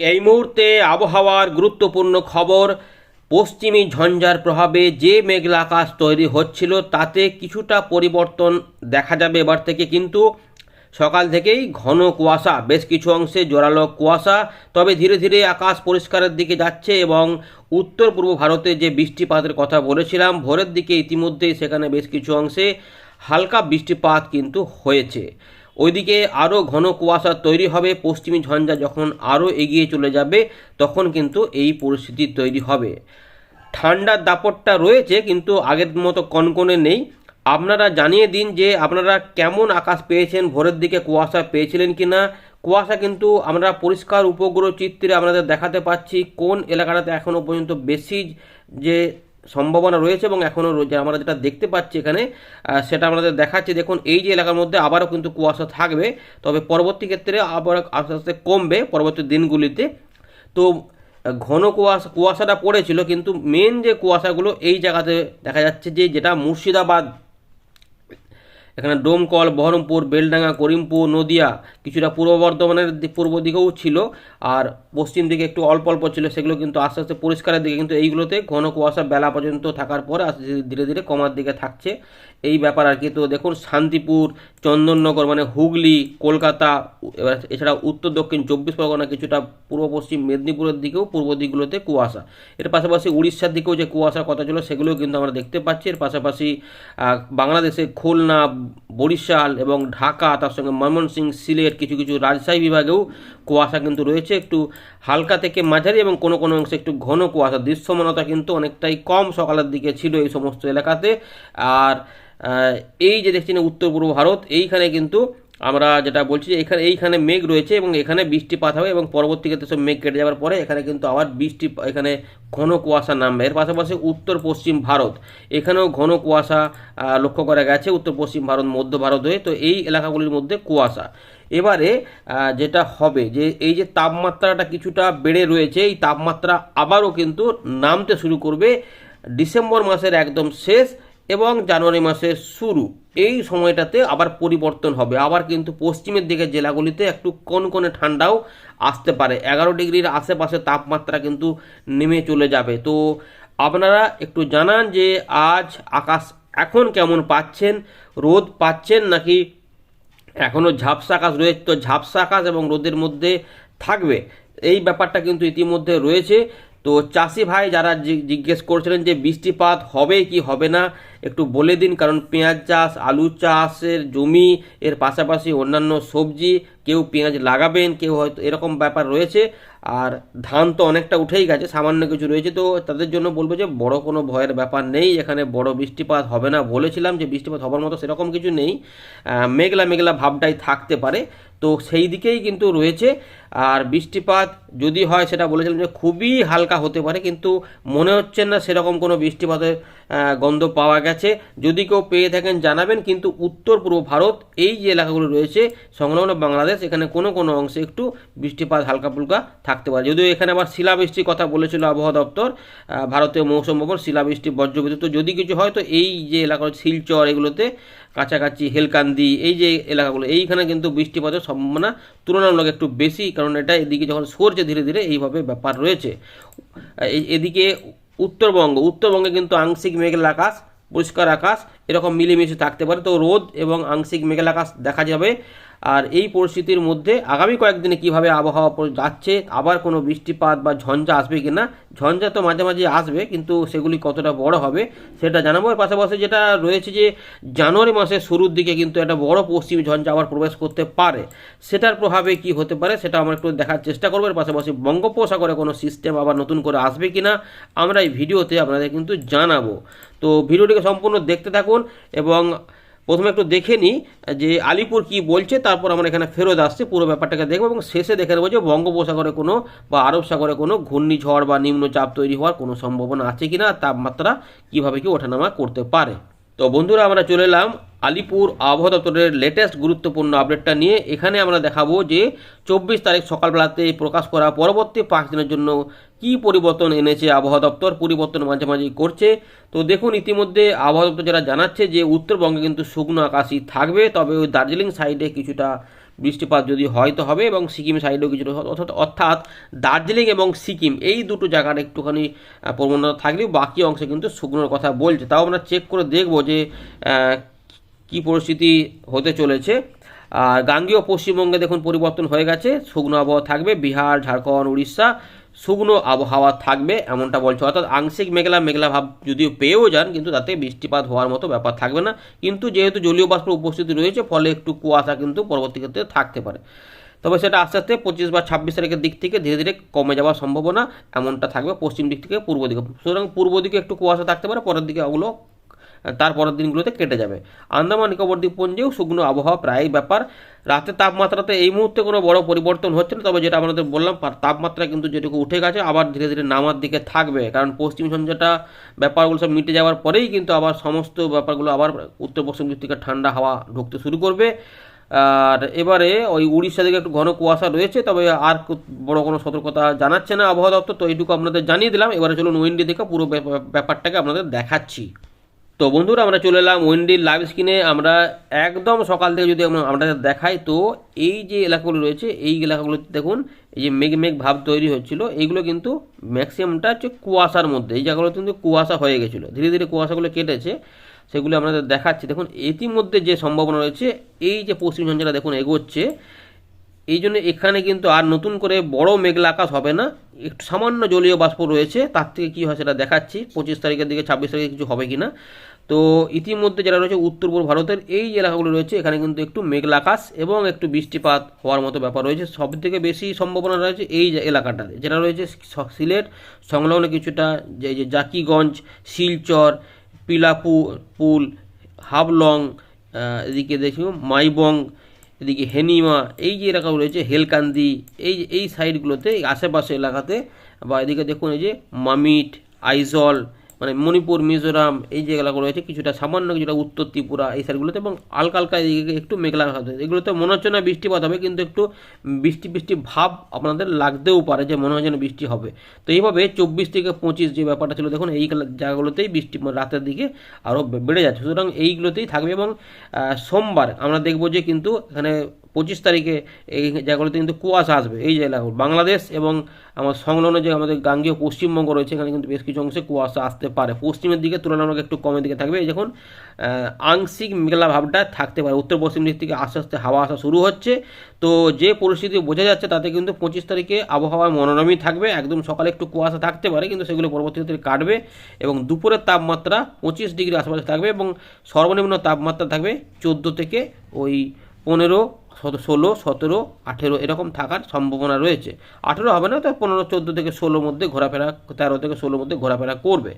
এই মুহূর্তে আবহাওয়ার গুরুত্বপূর্ণ খবর, পশ্চিমী ঝঞ্ঝার প্রভাবে যে মেঘলা আকাশ তৈরি হচ্ছিল তাতে কিছুটা পরিবর্তন দেখা যাবে এবার থেকে কিন্তু। সকাল থেকেই ঘন কুয়াশা, বেশ কিছু অংশে জোরালো কুয়াশা, তবে ধীরে ধীরে আকাশ পরিষ্কারের দিকে যাচ্ছে এবং উত্তর পূর্ব ভারতে যে বৃষ্টিপাতের কথা বলেছিলাম, ভোরের দিকে ইতিমধ্যেই সেখানে বেশ কিছু অংশে হালকা বৃষ্টিপাত কিন্তু হয়েছে। ওইদিকে আরও ঘন কুয়াশা তৈরি হবে। পশ্চিমী ঝঞ্ঝা যখন আরও এগিয়ে চলে যাবে, তখন কিন্তু এই পরিস্থিতি তৈরি হবে। ঠান্ডার দাপটটা রয়েছে, কিন্তু আগের মতো কনকনে নেই। আপনারা জানিয়ে দিন যে আপনারা কেমন আকাশ পেয়েছেন, ভোরের দিকে কুয়াশা পেয়েছিলেন কি না কুয়াশা কিন্তু আমরা পরিষ্কার উপগ্রহ চিত্রে আপনাদের দেখাতে পাচ্ছি। কোন এলাকাটাতে এখনও পর্যন্ত বেশি যে সম্ভাবনা রয়েছে এবং এখনও রয়েছে আমরা যেটা দেখতে পাচ্ছি এখানে সেটা আমাদের দেখাচ্ছে, দেখুন, এই যে এলাকার মধ্যে আবারও কিন্তু কুয়াশা থাকবে। তবে পরবর্তী ক্ষেত্রে আবার আস্তে আস্তে কমবে পরবর্তী দিনগুলিতে। তো, ঘন কুয়াশা কুয়াশাটা পড়েছিল, কিন্তু মেন যে কুয়াশাগুলো এই জায়গাতে দেখা যাচ্ছে যে, যেটা মুর্শিদাবাদ এখানে ডোমকল বহরমপুর, বেলডাঙ্গা, করিমপুর, নদিয়া কিছুটা পূর্ব বর্ধমানের পূর্ব দিকেও ছিল আর পশ্চিম দিকে একটু অল্প অল্প ছিল, সেগুলো কিন্তু আস্তে আস্তে পরিষ্কারের দিকে, কিন্তু এইগুলোতে ঘন কুয়াশা বেলা পর্যন্ত থাকার পরে আস্তে ধীরে ধীরে কমার দিকে থাকছে। এই ব্যাপার আর কি। তো দেখুন, শান্তিপুর, চন্দননগর মানে হুগলি, কলকাতা এছাড়া উত্তর, দক্ষিণ, চব্বিশ পরগনা কিছুটা পূর্ব, পশ্চিম মেদিনীপুরের দিকেও পূর্ব দিকগুলোতে কুয়াশা। এর পাশাপাশি উড়িষ্যার দিকেও যে কুয়াশার কথা ছিল, সেগুলোও কিন্তু আমরা দেখতে পাচ্ছি। এর পাশাপাশি বাংলাদেশে খুলনা, বরিশাল এবং ঢাকা, তার সঙ্গে ময়মনসিং, সিলেট কিছু কিছু রাজশাহী বিভাগেও কুয়াশা কিন্তু রয়েছে। একটু হালকা থেকে মাঝারি এবং কোনো কোনো অংশে একটু ঘন কুয়াশা। দৃশ্যমানতা কিন্তু অনেকটাই কম সকালের দিকে ছিল এই সমস্ত এলাকাতে। আর এই যে দেখছেন উত্তর পূর্ব ভারত, এইখানে কিন্তু আমরা যেটা বলছি যে এখানে এইখানে মেঘ রয়েছে এবং এখানে বৃষ্টিপাত হবে এবং পরবর্তী ক্ষেত্রে সব মেঘ কেটে যাওয়ার পরে এখানে কিন্তু আবার বৃষ্টি এখানে ঘন কুয়াশা নামবে। এর পাশাপাশি উত্তর পশ্চিম ভারত, এখানেও ঘন কুয়াশা লক্ষ্য করা গেছে উত্তর পশ্চিম ভারত, মধ্য ভারত হয়ে। তো এই এলাকাগুলির মধ্যে কুয়াশা। এবারে যেটা হবে যে এই যে তাপমাত্রাটা কিছুটা বেড়ে রয়েছে, এই তাপমাত্রা আবারও কিন্তু নামতে শুরু করবে ডিসেম্বর মাসের একদম শেষ এবং জানুয়ারি মাসের শুরু। এই সময়টাতে আবার পরিবর্তন হবে। আবার কিন্তু পশ্চিমের দিকের জেলাগুলিতে একটু কোন কনকনে ঠান্ডাও আসতে পারে। এগারো ডিগ্রির আশেপাশে তাপমাত্রা কিন্তু নেমে চলে যাবে। তো আপনারা একটু জানান যে আজ আকাশ এখন কেমন পাচ্ছেন? রোদ পাচ্ছেন নাকি এখনও ঝাপসা আকাশ রয়েছে? তো ঝাপসা আকাশ এবং রোদের মধ্যে থাকবে। এই ব্যাপারটা কিন্তু ইতিমধ্যে রয়েছে। তো চাষি ভাই যারা জিজ্ঞেস করছিলেন যে বৃষ্টিপাত হবে কি হবে না, একটু বলে দিন, কারণ পেঁয়াজ চাষ, আলু চাষের জমি, এর পাশাপাশি অন্যান্য সবজি, কেউ পেঁয়াজ লাগাবেন, কেউ হয়তো এরকম ব্যাপার রয়েছে। আর ধান তো অনেকটা উঠেই গেছে, সামান্য কিছু রয়েছে, তো তাদের জন্য বলব যে বড় কোনো ভয়ের ব্যাপার নেই, এখানে বড় বৃষ্টিপাত হবে না বলেছিলাম যে বৃষ্টিপাত হবার মতো সেরকম কিছু নেই মেঘলা মেঘলা ভাবটাই থাকতে পারে, তো সেই দিকেই কিন্তু রয়েছে, আর বৃষ্টিপাত যদি হয় সেটা বলেছিলাম যে খুবই হালকা হতে পারে, কিন্তু মনে হচ্ছে না সেরকম কোনো বৃষ্টিপাতের গন্ধ পাওয়া গেছে। যদি কেউ পেয়ে থাকেন জানাবেন, কিন্তু উত্তর পূর্ব ভারত, এই যে এলাকাগুলো রয়েছে, সংলগ্ন বাংলাদেশ, এখানে কোনো কোনো অংশে একটু বৃষ্টিপাত, হালকা ফুলকা থাকতে পারে। যদিও এখানে আবার শিলাবৃষ্টির কথা বলেছিল আবহাওয়া দপ্তর ভারতীয় মৌসুম ভবন, শিলাবৃষ্টি, বজ্রবিদ্যুৎ। তো যদি কিছু হয়, তো এই যে এলাকা শিলচর, এগুলোতে কাছাকাছি, হেলকান্দি, এই যে এলাকাগুলো, এইখানে কিন্তু বৃষ্টিপাতের সম্ভাবনা তুলনামূলক একটু বেশি, কারণ এটা এদিকে যখন সরছে ধীরে ধীরে, এইভাবে ব্যাপার রয়েছে। এদিকে উত্তরবঙ্গ, উত্তরবঙ্গে কিন্তু আংশিক মেঘলা আকাশ পরিষ্কার আকাশ, এরকম মিলেমিশে থাকতে পারে। তো রোদ এবং আংশিক মেঘলা আকাশ দেখা যাবে। আর এই পরিস্থিতির মধ্যে আগামী কয়েকদিনে কীভাবে আবহাওয়া যাচ্ছে, আবার কোনো বৃষ্টিপাত বা ঝঞ্ঝা আসবে কি না ঝঞ্ঝা তো মাঝে মাঝে আসবে, কিন্তু সেগুলি কতটা বড় হবে সেটা জানাব। এর পাশাপাশি যেটা রয়েছে যে জানুয়ারি মাসের শুরুর দিকে কিন্তু একটা বড় পশ্চিমী ঝঞ্ঝা আবার প্রবেশ করতে পারে। সেটার প্রভাবে কি হতে পারে সেটা আমরা একটু দেখার চেষ্টা করব। এর পাশাপাশি বঙ্গোপসাগরে কোনো সিস্টেম আবার নতুন করে আসবে কি না আমরা এই ভিডিওতে আপনাদের কিন্তু জানাব। তো ভিডিওটিকে সম্পূর্ণ দেখতে থাকুন এবং প্রথমে একটু দেখে নিই, যে আলিপুর কি বলছে, তারপর আমরা এখানে ফেরত আসছি, পুরো ব্যাপারটাকে দেখব এবং শেষে দেখে নেব যে বঙ্গোপসাগরে কোনো বা আরব সাগরে কোনো ঘূর্ণিঝড় বা নিম্নচাপ তৈরি হওয়ার কোনো সম্ভাবনা আছে কি না তাপমাত্রা কীভাবে কি ওঠানামা করতে পারে। তো বন্ধুরা, আমরা চলে এলাম আলিপুর আবহাওয়া দপ্তরের লেটেস্ট গুরুত্বপূর্ণ আপডেটটা নিয়ে। এখানে আমরা দেখাবো যে চব্বিশ তারিখ সকালবেলাতে প্রকাশ করা পরবর্তী পাঁচ দিনের জন্য কি পরিবর্তন এনেছে আবহাওয়া দপ্তর? পরিবর্তন মাঝে করছে। তো দেখুন, ইতিমধ্যে আবহাওয়া দপ্তর যারা জানাচ্ছে যে উত্তরবঙ্গে কিন্তু শুকনো আকাশই থাকবে, তবে ওই দার্জিলিং সাইডে কিছুটা বৃষ্টিপাত যদি হয় তো হবে এবং সিকিম সাইডেও কিছুটা অর্থাৎ অর্থাৎ দার্জিলিং এবং সিকিম, এই দুটো জায়গার একটুখানি প্রবণতা থাকলেও বাকি অংশে কিন্তু শুকনোর কথা বলছে। তাও আমরা চেক করে দেখব যে কি পরিস্থিতি হতে চলেছে। আর গাঙ্গেয় পশ্চিমবঙ্গে দেখুন পরিবর্তন হয়ে গেছে, শুকনো আবহাওয়া থাকবে। বিহার, ঝাড়খণ্ড, উড়িষ্যা শুকনো আবহাওয়া থাকবে, এমনটা বলছে। অর্থাৎ আংশিক মেঘলা মেঘলা ভাব যদিও পেয়েও যান, কিন্তু তাতে বৃষ্টিপাত হওয়ার মতো ব্যাপার থাকবে না। কিন্তু যেহেতু জলীয় বাষ্প উপস্থিতি রয়েছে, ফলে একটু কুয়াশা কিন্তু পরবর্তী ক্ষেত্রে থাকতে পারে। তবে সেটা আস্তে আস্তে পঁচিশ বা ছাব্বিশ তারিখের দিক থেকে ধীরে ধীরে কমে যাওয়ার সম্ভাবনা এমনটা থাকবে পশ্চিম দিক থেকে পূর্ব দিকে। সুতরাং পূর্ব দিকে একটু কুয়াশা থাকতে পারে, পরের দিকে ওগুলো তার পরের দিনগুলোতে কেটে যাবে। আন্দামান নিকোবর দ্বীপপুঞ্জেও শুকনো আবহাওয়া প্রায় ব্যাপার। রাতের তাপমাত্রাতে এই মুহূর্তে কোনো বড় পরিবর্তন হচ্ছে না, তবে যেটা আমাদের বললাম তাপমাত্রা কিন্তু যেটুকু উঠে গেছে, আবার ধীরে ধীরে নামার দিকে থাকবে। কারণ পশ্চিম ঝঞ্ঝাটা ব্যাপারগুলো সব মিটে যাওয়ার পরেই কিন্তু আবার সমস্ত ব্যাপারগুলো আবার উত্তর পশ্চিম দিক থেকে ঠান্ডা হাওয়া ঢুকতে শুরু করবে। আর এবারে ওই উড়িষ্যা দিকে একটু ঘন কুয়াশা রয়েছে, তবে আর বড় কোনো সতর্কতা জানাচ্ছে না আবহাওয়া দপ্তর, তো এইটুকু আপনাদের জানিয়ে দিলাম। এবারে চলুন উইন্ডি থেকে পুরো ব্যাপ- ব্যাপারটাকে আপনাদের দেখাচ্ছি। তো বন্ধুরা আমরা চলে এলাম উইন্ডির লাইভ স্ক্রিনে আমরা একদম সকাল থেকে যদি আমরা আমরা দেখাই, তো এই যে এলাকাগুলো রয়েছে, এই এলাকাগুলোতে দেখুন, এই যে মেঘ মেঘ ভাব তৈরি হচ্ছিল এইগুলো কিন্তু ম্যাক্সিমামটা হচ্ছে কুয়াশার মধ্যে। এই জায়গাগুলো কিন্তু কুয়াশা হয়ে গেছিল। ধীরে ধীরে কুয়াশাগুলো কেটেছে, সেগুলো আপনাদের দেখাচ্ছি। দেখুন, ইতিমধ্যে যে সম্ভাবনা রয়েছে, এই যে পশ্চিম ঝঞ্ঝাটা দেখুন এগোচ্ছে এই জন্য এখানে কিন্তু আর নতুন করে বড় মেঘলা আকাশ হবে না। একটু সামান্য জলীয় বাষ্প রয়েছে। তার থেকে কী হয় সেটা দেখাচ্ছি। পঁচিশ তারিখের দিকে, ছাব্বিশ তারিখে কিছু হবে কি না তো ইতিমধ্যে যারা রয়েছে উত্তর পূর্ব ভারতের এই এলাকাগুলো রয়েছে, এখানে কিন্তু একটু মেঘলা আকাশ এবং একটু বৃষ্টিপাত হওয়ার মতো ব্যাপার রয়েছে। সব থেকে বেশি সম্ভাবনা রয়েছে এই এলাকাটাতে। যেটা রয়েছে সিলেট, সংলগ্ন কিছুটা যে যে জাকিগঞ্জ, শিলচর, পিলাপু, পুল, হাবলং এদিকে দেখি মাইবং এদিকে হেনিমা, এই যে এলাকা রয়েছে, হেলকান্দি, এই এই সাইডগুলোতে আশেপাশে এলাকাতে, বা এদিকে দেখুন এই যে মামিট, আইজল মানে মণিপুর, মিজোরাম, এই এলাকাগুলো রয়েছে কিছুটা সামান্য কিছুটা উত্তর ত্রিপুরা এই সাইডগুলোতে এবং হালকা হালকা এদিকে একটু মেঘলা হবে এগুলোতে মনে হচ্ছে না বৃষ্টিপাত হবে, কিন্তু একটু বৃষ্টি বৃষ্টি ভাব আপনাদের লাগতেও পারে যে মনে হয় যেন বৃষ্টি হবে। তো এইভাবে চব্বিশ থেকে পঁচিশ যে ব্যাপারটা ছিল, দেখুন এই জায়গাগুলোতেই বৃষ্টি রাতের দিকে আরও বেড়ে যাচ্ছে। সুতরাং এইগুলোতেই থাকবে এবং সোমবার আমরা দেখব যে কিন্তু এখানে পঁচিশ তারিখে এই জায়গাগুলোতে কিন্তু কুয়াশা আসবে, এই জেলাগুলো বাংলাদেশ এবং আমার সংলগ্ন যে আমাদের গাঙ্গীয় পশ্চিমবঙ্গ রয়েছে, এখানে কিন্তু বেশ কিছু অংশে কুয়াশা আসতে পারে। পশ্চিমের দিকে তুলনামূলক একটু কমের দিকে থাকবে। এই যখন আংশিক মেঘলা ভাবটা থাকতে পারে। উত্তর পশ্চিম দিক থেকে আস্তে আস্তে হাওয়া আসা শুরু হচ্ছে। তো যে পরিস্থিতি বোঝা যাচ্ছে, তাতে কিন্তু পঁচিশ তারিখে আবহাওয়া মনোরমই থাকবে। একদম সকালে একটু কুয়াশা থাকতে পারে, কিন্তু সেগুলো পরবর্তীতে কাটবে এবং দুপুরের তাপমাত্রা পঁচিশ ডিগ্রি আশেপাশে থাকবে এবং সর্বনিম্ন তাপমাত্রা থাকবে চোদ্দ থেকে ওই পনেরো ষোলো সতেরো, আঠেরো এরকম থাকার সম্ভাবনা রয়েছে। আঠেরো হবে না, তো পনেরো, চোদ্দ থেকে ষোলোর মধ্যে ঘোরাফেরা, তেরো থেকে ষোলোর মধ্যে ঘোরাফেরা করবে।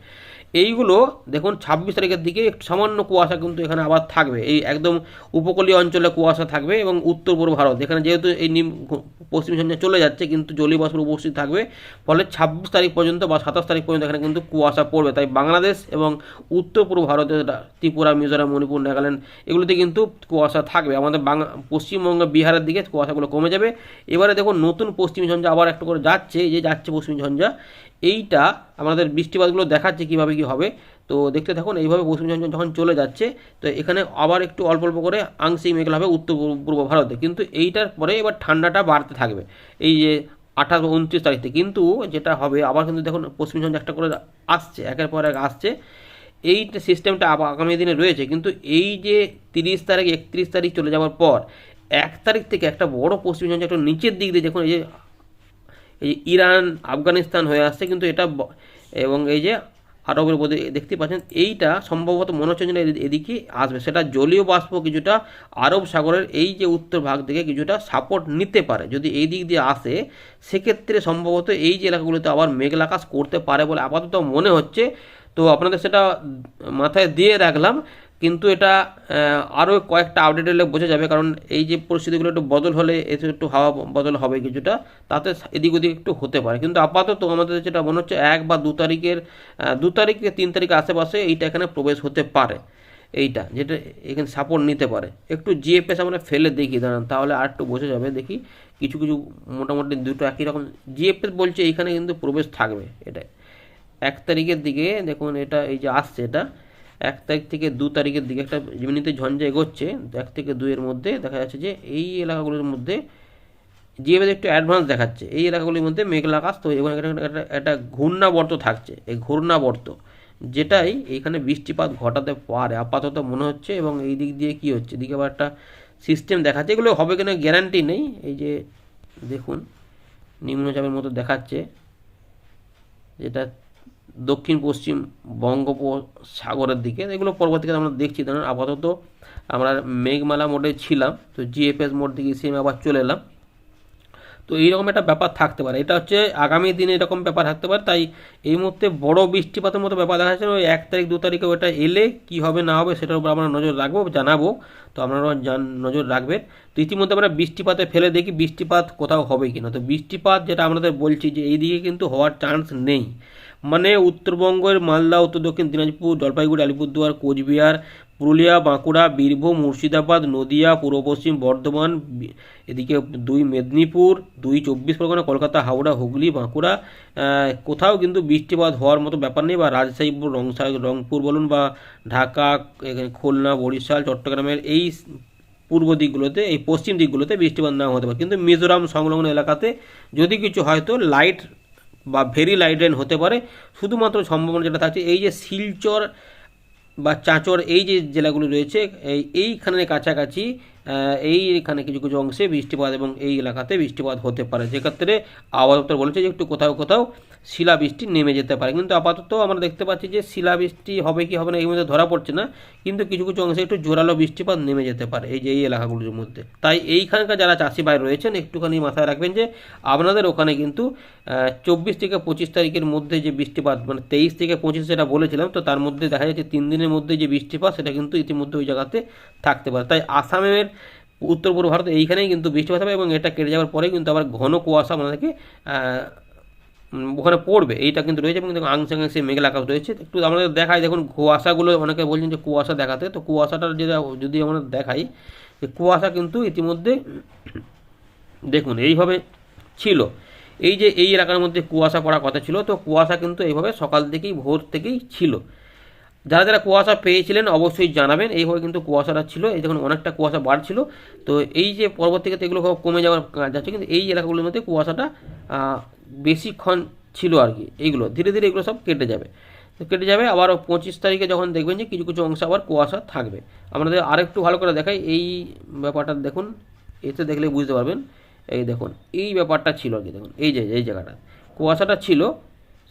এইগুলো, দেখুন, ছাব্বিশ তারিখের দিকে সামান্য কুয়াশা কিন্তু এখানে আবার থাকবে। এই একদম উপকূলীয় অঞ্চলে কুয়াশা থাকবে এবং উত্তর পূর্ব ভারত এখানে যেহেতু এই নিম, পশ্চিম সঞ্জয় চলে যাচ্ছে, কিন্তু জলীয় বাষ্প উপস্থিত থাকবে। ফলে ছাব্বিশ তারিখ পর্যন্ত বা সাতাশ তারিখ পর্যন্ত এখানে কিন্তু কুয়াশা পড়বে। তাই বাংলাদেশ এবং উত্তর পূর্ব ভারতের ত্রিপুরা, মিজোরাম, মণিপুর, নাগাল্যান্ড, এগুলোতে কিন্তু কুয়াশা থাকবে। আমাদের বাংলা পশ্চিমবঙ্গ বিহারের দিকে কুয়াশাগুলো কমে যাবে। এবারে দেখুন, নতুন পশ্চিম ঝঞ্ঝা আবার একটু করে যাচ্ছে যে যাচ্ছে পশ্চিমী ঝঞ্ঝা, এইটা আমাদের বৃষ্টিপাতগুলো দেখাচ্ছে কীভাবে কী হবে। তো দেখতে থাকুন, এইভাবে পশ্চিম ঝঞ্ঝা যখন চলে যাচ্ছে, তো এখানে আবার একটু অল্প অল্প করে আংশিক মেঘলা হবে উত্তর পূর্ব- ভারতে। কিন্তু এইটার পরে এবার ঠান্ডাটা বাড়তে থাকবে। এই যে আঠাশ বা উনত্রিশ তারিখ। কিন্তু যেটা হবে, আবার কিন্তু দেখুন পশ্চিম ঝঞ্ঝা একটা করে আসছে, একের পর এক আসছে। এই সিস্টেমটা আগামী দিনে রয়েছে, কিন্তু এই যে তিরিশ তারিখ, একত্রিশ তারিখ চলে যাওয়ার পর, এক তারিখ থেকে একটা বড় পশ্চিম ঝঞ্ঝা একটু নিচের দিক দিয়ে দেখুন, এই যে, এই ইরান, আফগানিস্তান হয়ে আসছে, কিন্তু এটা এবং এই যে আরবের উপর দেখতে পাচ্ছেন, এইটা সম্ভবত মনে হচ্ছে যেন এদিকে আসবে। সেটা জলীয় বাষ্প কিছুটা আরব সাগরের এই যে উত্তর ভাগ থেকে কিছুটা সাপোর্ট নিতে পারে। যদি এই দিক দিয়ে আসে, সেক্ষেত্রে সম্ভবত এই যে এলাকাগুলোতে আবার মেঘলা আকাশ করতে পারে বলে আপাতত মনে হচ্ছে। তো আপনাদের সেটা মাথায় দিয়ে রাখলাম। কিন্তু এটা আরও কয়েকটা আপডেট এলে বোঝা যাবে, কারণ এই যে পরিস্থিতিগুলো একটু বদল হলে এতে একটু হাওয়া বদল হবে কিছুটা, তাতে এদিক ওদিক একটু হতে পারে। কিন্তু আপাতত আমাদের যেটা মনে হচ্ছে, এক বা দু তারিখের দু তারিখ তিন তারিখ আশেপাশে এইটা এখানে প্রবেশ হতে পারে, এইটা, যেটা এখানে সাপোর্ট নিতে পারে। একটু জিএফএস আমরা ফেলে দেখি, দাঁড়ান, তাহলে আর একটু বোঝা যাবে, দেখি কিছু কিছু মোটামুটি দুটো একই রকম জিএফএস বলছে এইখানে কিন্তু প্রবেশ থাকবে এটা এক তারিখের দিকে দেখুন, এটা এই যে আসছে এটা এক তারিখ থেকে দু তারিখের দিকে একটা যেমনিতে ঝঞ্ঝা এগোচ্ছে, এক থেকে দুইয়ের মধ্যে দেখা যাচ্ছে যে এই এলাকাগুলোর মধ্যে জিএফএস একটু অ্যাডভান্স দেখাচ্ছে, এই এলাকাগুলির মধ্যে মেঘলা আকাশ তো এবং একটা- একটা ঘূর্ণাবর্ত থাকছে, এই ঘূর্ণাবর্ত, যেটাই এখানে বৃষ্টিপাত ঘটাতে পারে, আপাতত মনে হচ্ছে, এবং এই দিক দিয়ে কি হচ্ছে, এদিকে আবার একটা সিস্টেম দেখাচ্ছে, এগুলো হবে কিনা গ্যারান্টি নেই, এই যে দেখুন, নিম্নচাপের মতো দেখাচ্ছে, যেটা দক্ষিণ, পশ্চিম, বঙ্গোপসাগরের দিকে। এগুলো পরবর্তীকালে আমরা দেখছি। ধরুন, আপাতত আমরা মেঘমালা মোডে ছিলাম, তো জিএফএস মোড থেকে সেম আবার চলে এলাম। তো এইরকম একটা ব্যাপার থাকতে পারে। এটা হচ্ছে আগামী দিনে এরকম ব্যাপার থাকতে পারে। তাই এই মুহূর্তে বড় বৃষ্টিপাতের মতো ব্যাপার দেখা যাচ্ছে ওই এক তারিখ, দু তারিখে ওটা এলে কি হবে, না হবে, সেটার উপর আমরা নজর রাখব, জানাব। তো আপনারা নজর রাখবেন। তো ইতিমধ্যে আমরা বৃষ্টিপাতে ফেলে দেখি বৃষ্টিপাত কোথাও হবে কিনা। তো বৃষ্টিপাত যেটা আমাদের বলছি যে, এইদিকে কিন্তু হওয়ার চান্স নেই। মানে উত্তরবঙ্গের মালদা, উত্তর দক্ষিণ দিনাজপুর, জলপাইগুড়ি, আলিপুরদুয়ার, কোচবিহার, পুরুলিয়া, বাঁকুড়া, বীরভূম, মুর্শিদাবাদ, নদিয়া, পূর্ব পশ্চিম বর্ধমান এদিকে দুই মেদিনীপুর, দুই চব্বিশ পরগনা, কলকাতা, হাওড়া, হুগলি, বাঁকুড়া। কোথাও কিন্তু বৃষ্টিপাত হওয়ার মতো ব্যাপার নেই বা রাজশাহী, রংসা রংপুর বলুন বা ঢাকা খুলনা, বরিশাল, চট্টগ্রামের এই পূর্ব দিকগুলোতে, এই পশ্চিম দিকগুলোতে বৃষ্টিপাত না হতে পারে। কিন্তু মিজোরাম সংলগ্ন এলাকাতে যদি কিছু হয়তো লাইট বা ভেরি লাইট রেন হতে পারে। শুধুমাত্র সম্ভাবনা যেটা থাকছে, এই যে শিলচর বা চাঁচর, এই যে জেলাগুলো রয়েছে, এই এইখানের কাছাকাছি এইখানে কিছু কিছু অংশে বৃষ্টিপাত এবং এই এলাকাতে বৃষ্টিপাত হতে পারে। যেক্ষেত্রে আবহাওয়া দপ্তর বলেছে যে একটু কোথাও কোথাও শিলাবৃষ্টি নেমে যেতে পারে। কিন্তু আপাতত আমরা দেখতে পাচ্ছি যে শিলাবৃষ্টি হবে কি হবে না, এই মধ্যে ধরা পড়ছে না, কিন্তু কিছু কিছু অংশে একটু জোরালো বৃষ্টিপাত নেমে যেতে পারে এই যে, এই এলাকাগুলির মধ্যে। তাই এইখানকার যারা চাষি ভাই রয়েছেন, একটুখানি মাথায় রাখবেন যে আপনাদের ওখানে কিন্তু চব্বিশ থেকে পঁচিশ তারিখের মধ্যে যে বৃষ্টিপাত মানে তেইশ থেকে পঁচিশ যেটা বলেছিলাম, তো তার মধ্যে দেখা যাচ্ছে তিন দিনের মধ্যে যে বৃষ্টিপাত, সেটা কিন্তু ইতিমধ্যে ওই জায়গাতে থাকতে পারে। তাই আসামের উত্তর পূর্ব ভারত এইখানেই কিন্তু বৃষ্টিপাত হবে এবং এটা কেটে যাওয়ার পরে কিন্তু আবার ঘন কুয়াশা আমাদেরকে ওখানে পড়বে। এইটা কিন্তু রয়েছে এবং দেখুন আংশে মেঘলা আকাশ রয়েছে। একটু আমাদের দেখাই, দেখুন কুয়াশাগুলো অনেকে বলছেন যে কুয়াশা দেখাতে। তো কুয়াশাটা যেটা যদি আমরা দেখাই, যে কুয়াশা কিন্তু ইতিমধ্যে দেখুন এইভাবে ছিল। এই যে এই এলাকার মধ্যে কুয়াশা পড়ার কথা ছিল, তো কুয়াশা কিন্তু এইভাবে সকাল থেকেই, ভোর থেকেই ছিল। যারা যারা কুয়াশা পেয়েছিলেন অবশ্যই জানাবেন। এইভাবে কিন্তু কুয়াশাটা ছিল, এই দেখুন অনেকটা কুয়াশা বাড়ছিল। তো এই যে পরবর্তীতে এগুলো কমে যাওয়ার যাচ্ছে, কিন্তু এই এলাকাগুলোর মধ্যে কুয়াশাটা বেশিক্ষণ ছিল আর কি, এইগুলো। ধীরে ধীরে এগুলো সব কেটে যাবে। তো কেটে যাবে, আবার পঁচিশ তারিখে যখন দেখবেন যে কিছু কিছু অংশে আবার কুয়াশা থাকবে। আমাদের আরেকটু ভালো করে দেখাই, এই ব্যাপারটা দেখুন, এতে দেখলে বুঝতে পারবেন। এই দেখুন, এই ব্যাপারটা ছিল আর কি, দেখুন, এই যে, এই জায়গাটা। কুয়াশাটা ছিল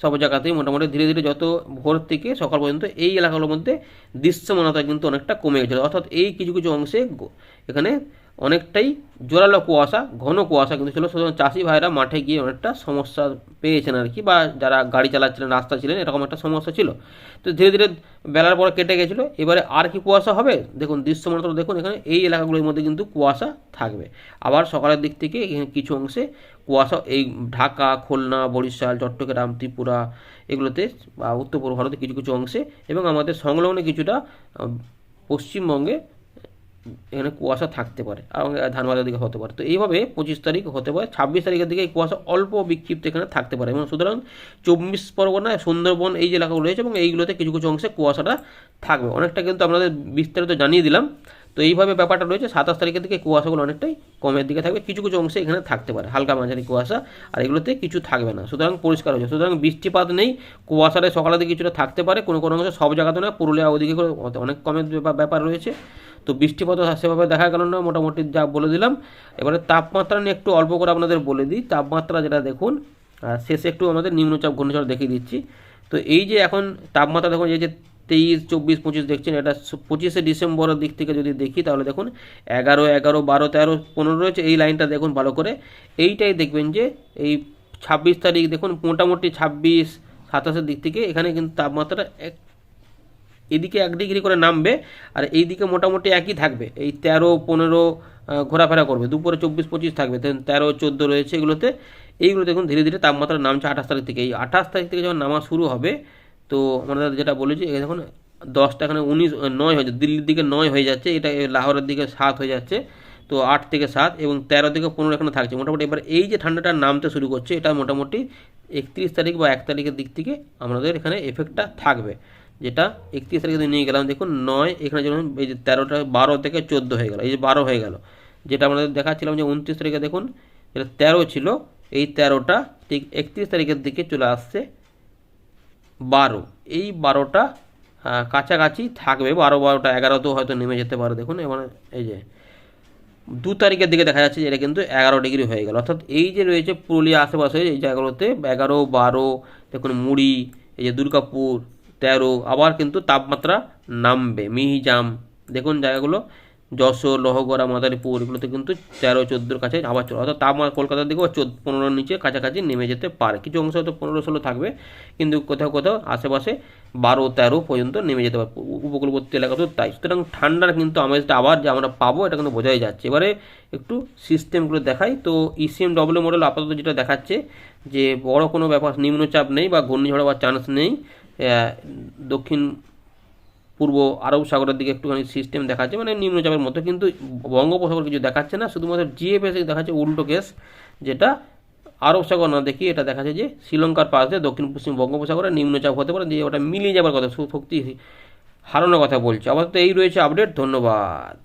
সব জায়গাতেই মোটামুটি ধীরে ধীরে যত ভোর থেকে সকাল পর্যন্ত এই এলাকাগুলোর মধ্যে দৃশ্যমানতা কিন্তু অনেকটা কমে গেছিল অর্থাৎ এই কিছু কিছু অংশে এখানে অনেকটাই জোরালো কুয়াশা, ঘন কুয়াশা কিন্তু ছিল। সুতরাং চাষি ভাইরা মাঠে গিয়ে অনেকটা সমস্যা পেয়েছেন আর কি, বা যারা গাড়ি চালাচ্ছিলেন, রাস্তা ছিলেন, এরকম একটা সমস্যা ছিল। তো ধীরে ধীরে বেলার পরে কেটে গেছিল। এবারে আর কি কুয়াশা হবে? দেখুন দৃশ্যমানতা দেখুন, এখানে এই এলাকাগুলোর মধ্যে কিন্তু কুয়াশা থাকবে। আবার সকালের দিক থেকে কিছু অংশে কুয়াশা, এই ঢাকা, খুলনা, বরিশাল, চট্টগ্রাম, ত্রিপুরা এগুলোতে, বা উত্তর পূর্ব ভারতে কিছু কিছু অংশে এবং আমাদের সংলগ্ন কিছুটা পশ্চিমবঙ্গে এখানে কুয়াশা থাকতে পারে এবং ধানবাদের দিকে হতে পারে। তো এইভাবে পঁচিশ তারিখ হতে পারে, ছাব্বিশ তারিখের দিকে এই কুয়াশা অল্প বিক্ষিপ্ত এখানে থাকতে পারে। এবং সুতরাং চব্বিশ পরগনা, সুন্দরবন এই যে এলাকাগুলো রয়েছে এবং এইগুলোতে কিছু কিছু অংশে কুয়াশাটা থাকবে। অনেকটা কিন্তু আপনাদের বিস্তারিত জানিয়ে দিলাম। তো এইভাবে ব্যাপারটা রয়েছে। সাতাশ তারিখের দিকে কুয়াশাগুলো অনেকটাই কমের দিকে থাকবে। কিছু কিছু অংশে এখানে থাকতে পারে, হালকা মাঝারি কুয়াশা, আর এগুলোতে কিছু থাকবে না। সুতরাং পরিষ্কার হয়েছে। সুতরাং বৃষ্টিপাত নেই কুয়াশাটা সকালের দিকে কিছুটা থাকতে পারে, কোনো কোনো অংশে সব জায়গাতে না, পুরুলিয়া ওদিকে অনেক কমের ব্যাপার- রয়েছে। তো বৃষ্টিপাত সেভাবে দেখা গেল না, মোটামুটি যা বলে দিলাম। এবারে তাপমাত্রা নিয়ে একটু অল্প করে আপনাদের বলে দিই। তাপমাত্রা যেটা দেখুন শেষে একটু আমাদের নিম্নচাপ ঘূর্ণিঝড় দেখিয়ে দিচ্ছি। তো এই যে এখন তাপমাত্রা দেখুন, এই যে তেইশ, চব্বিশ, পঁচিশ দেখছেন, এটা পঁচিশে ডিসেম্বরের দিক থেকে যদি দেখি, তাহলে দেখুন এগারো এগারো, বারো, তেরো, পনেরো রয়েছে, এই লাইনটা দেখুন ভালো করে। এইটাই দেখবেন যে, এই ছাব্বিশ তারিখ দেখুন, মোটামুটি ছাব্বিশ, সাতাশের দিক থেকে এখানে কিন্তু তাপমাত্রা এক এদিকে এক ডিগ্রি করে নামবে, আর এই দিকে মোটামুটি একই থাকবে। এই তেরো, পনেরো ঘোরাফেরা করবে। দুপুরে চব্বিশ, পঁচিশ থাকবে। তেরো, চোদ্দ রয়েছে এগুলোতে। এইগুলো দেখুন ধীরে ধীরে তাপমাত্রা নামছে আঠাশ তারিখ থেকে। এই আঠাশ তারিখ থেকে যখন নামা শুরু হবে তো আমরা যেটা বলেছি দেখুন, দশটা এখানে উনিশ নয় হয়ে দিল্লির দিকে নয় হয়ে যাচ্ছে, এটা লাহোরের দিকে সাত হয়ে যাচ্ছে, তো আট থেকে সাত এবং তেরো থেকে পনেরো এখানে থাকছে। মোটামুটি এবার এই যে ঠান্ডাটা নামতে শুরু করছে, এটা মোটামুটি একত্রিশ তারিখ বা এক তারিখের দিক থেকে আমাদের এখানে এফেক্টটা থাকবে। যেটা একত্রিশ তারিখে নিয়ে গেলাম, দেখুন, নয়, এখানে যখন এই যে তেরোটা, বারো থেকে চোদ্দ হয়ে গেল, এই যে বারো হয়ে গেল। যেটা আমাদের দেখাচ্ছিলাম যে উনত্রিশ তারিখে, দেখুন, যেটা তেরো ছিল, এই তেরোটা ঠিক একত্রিশ তারিখের দিকে চলে আসছে বারো। এই বারোটা কাছাকাছি থাকবে। বারো, বারোটা, এগারোতেও হয়তো নেমে যেতে পারে। দেখুন, এবার এই যে দু তারিখের দিকে দেখা যাচ্ছে যে এটা কিন্তু এগারো ডিগ্রি হয়ে গেল। অর্থাৎ এই যে রয়েছে পুরুলিয়া আশেপাশে এই জায়গাগুলোতে এগারো, বারো, দেখুন, মুড়ি, এই যে দুর্গাপুর, তেরো, আবার কিন্তু তাপমাত্রা নামবে। মিহিজাম, দেখুন জায়গাগুলো। যশোর, লোহগড়া, মাদারীপুর, এগুলোতে কিন্তু তেরো, চোদ্দোর কাছে আবার চলে। অর্থাৎ তাপমাত্রা কলকাতার দিকেও চোদ্দ, পনেরোর নিচে কাছাকাছি নেমে যেতে পারে। কিছু অংশ হয়তো পনেরো, ষোলো থাকবে, কিন্তু কোথাও কোথাও আশেপাশে বারো, তেরো পর্যন্ত নেমে যেতে পারে। উপ- উপকূলবর্তী এলাকাতেও তাই। সুতরাং ঠান্ডার কিন্তু আমেজটা আবার যে আমরা পাবো, এটা কিন্তু বোঝাই যাচ্ছে। এবারে একটু সিস্টেমগুলো দেখাই। তো ইসিএম ডব্লিউ মডেল আপাতত যেটা দেখাচ্ছে, যে বড় কোনো ব্যাপার নিম্নচাপ নেই বা ঘূর্ণিঝড় হওয়ার চান্স নেই দক্ষিণ পূর্ব আরব সাগরের দিকে একটুখানি সিস্টেম দেখাচ্ছে মানে নিম্নচাপের মতো কিন্তু বঙ্গোপসাগর কিছু দেখাচ্ছে না, শুধুমাত্র জিএফএস দেখাচ্ছে উল্টো কেস যেটা আরব সাগর না দেখি এটা দেখাচ্ছে যে শ্রীলঙ্কার পাশ দিয়ে দক্ষিণ পশ্চিম বঙ্গোপসাগরে নিম্নচাপ হতে পারে, যে ওটা মিলিয়ে যাবার কথা শক্তি হারানোর কথা বলছে। আপাতত এই রয়েছে আপডেট ধন্যবাদ।